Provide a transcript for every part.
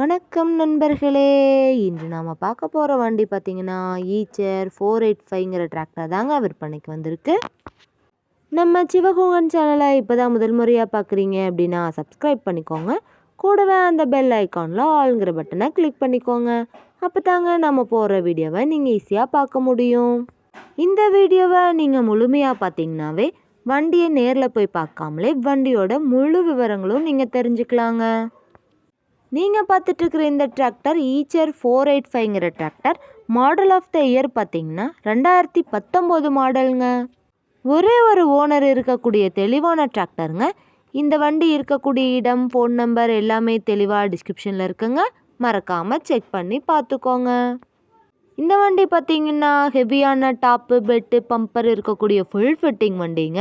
வணக்கம் நண்பர்களே. இன்று நாம் பார்க்க போகிற வண்டி பார்த்திங்கன்னா ஈச்சர் ஃபோர் எயிட் ஃபைவ்ங்கிற டிராக்டர் தாங்க விற்பனைக்கு வந்திருக்கு. நம்ம சிவகோகன் சேனலை இப்போ தான் முதல் முறையாக பார்க்குறீங்க அப்படின்னா சப்ஸ்கிரைப் பண்ணிக்கோங்க. கூடவே அந்த பெல் ஐக்கானில் ஆளுங்கிற பட்டனை கிளிக் பண்ணிக்கோங்க. அப்போ தாங்க நம்ம போகிற வீடியோவை நீங்கள் ஈஸியாக பார்க்க முடியும். இந்த வீடியோவை நீங்கள் முழுமையாக பார்த்தீங்கன்னாவே வண்டியை நேரில் போய் பார்க்காமலே வண்டியோட முழு விவரங்களும் நீங்கள் தெரிஞ்சுக்கலாங்க. நீங்கள் பார்த்துட்ருக்குற இந்த tractor Eicher four eight ஃபைவ்ங்கிற tractor model of the year பார்த்தீங்கன்னா ரெண்டாயிரத்தி பத்தொம்போது மாடலுங்க ஒரே ஒரு ஓனர் இருக்கக்கூடிய தெளிவான டிராக்டருங்க இந்த வண்டி இருக்கக்கூடிய இடம் ஃபோன் நம்பர் எல்லாமே தெளிவாக டிஸ்கிரிப்ஷனில் இருக்குங்க. மறக்காமல் செக் பண்ணி பார்த்துக்கோங்க. இந்த வண்டி பார்த்தீங்கன்னா ஹெவியான டாப்பு பெட்டு பம்பர் இருக்கக்கூடிய ஃபுல் ஃபிட்டிங் வண்டிங்க.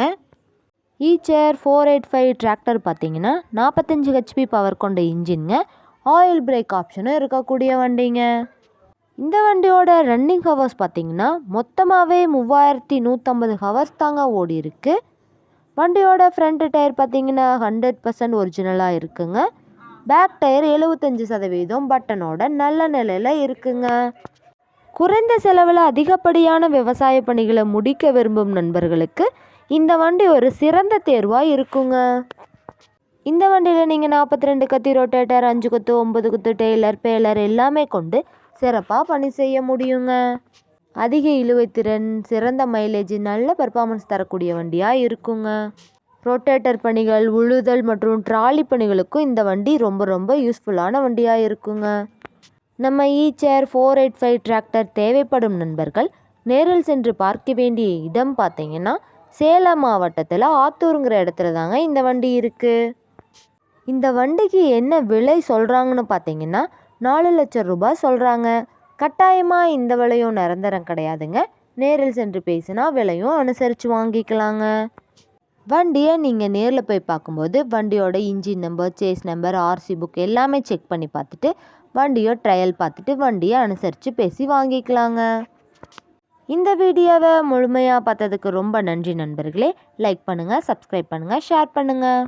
Eicher four eight five tractor பார்த்தீங்கன்னா நாற்பத்தஞ்சு ஹெச்பி பவர் கொண்ட இன்ஜின்ங்க. ஆயில் பிரேக் ஆப்ஷனும் இருக்கக்கூடிய வண்டிங்க. இந்த வண்டியோட ரன்னிங் ஹவர்ஸ் பார்த்தீங்கன்னா மொத்தமாகவே மூவாயிரத்தி நூற்றம்பது ஹவர்ஸ் தாங்க ஓடி இருக்கு. வண்டியோட ஃப்ரண்ட் டயர் பார்த்தீங்கன்னா ஹண்ட்ரட் பர்சன்ட் ஒரிஜினலாக இருக்குங்க. பேக் டயர் எழுபத்தஞ்சு சதவீதம் பட்டனோட நல்ல நிலையில் இருக்குங்க. குறைந்த செலவில் அதிகப்படியான விவசாய பணிகளை முடிக்க விரும்பும் நண்பர்களுக்கு இந்த வண்டி ஒரு சிறந்த தேர்வாக இருக்குங்க. இந்த வண்டியில் நீங்கள் நாற்பத்தி ரெண்டு கத்தி ரொட்டேட்டர் அஞ்சு குத்து ஒம்பது குத்து டெய்லர் பேலர் எல்லாமே கொண்டு சிறப்பாக பணி செய்ய முடியுங்க. அதிக இழுவைத்திறன் சிறந்த மைலேஜ் நல்ல பெர்ஃபார்மன்ஸ் தரக்கூடிய வண்டியாக இருக்குங்க. ரொட்டேட்டர் பணிகள் உழுதல் மற்றும் ட்ராலி பணிகளுக்கும் இந்த வண்டி ரொம்ப ரொம்ப யூஸ்ஃபுல்லான வண்டியாக இருக்குங்க. நம்ம Eicher four eight five tractor தேவைப்படும் நண்பர்கள் நேரில் சென்று பார்க்க வேண்டிய இடம் பார்த்தீங்கன்னா சேலம் மாவட்டத்தில் ஆத்தூருங்கிற இடத்துல தாங்க இந்த வண்டி இருக்குது இந்த வண்டிக்கு என்ன விலை சொல்கிறாங்கன்னு பார்த்தீங்கன்னா நாலு லட்சம் ரூபாய் சொல்கிறாங்க கட்டாயமாக இந்த விலையும் நிரந்தரம் கிடையாதுங்க. நேரில் சென்று பேசினா விலையும் அனுசரித்து வாங்கிக்கலாங்க. வண்டியை நீங்கள் நேரில் போய் பார்க்கும்போது வண்டியோட engine number chassis number RC book எல்லாமே செக் பண்ணி பார்த்துட்டு வண்டியோ ட்ரையல் பார்த்துட்டு வண்டியை அனுசரித்து பேசி வாங்கிக்கலாங்க. இந்த வீடியோவை முழுமையாக பார்த்ததுக்கு ரொம்ப நன்றி நண்பர்களே. லைக் பண்ணுங்கள் சப்ஸ்கிரைப் பண்ணுங்கள் ஷேர் பண்ணுங்கள்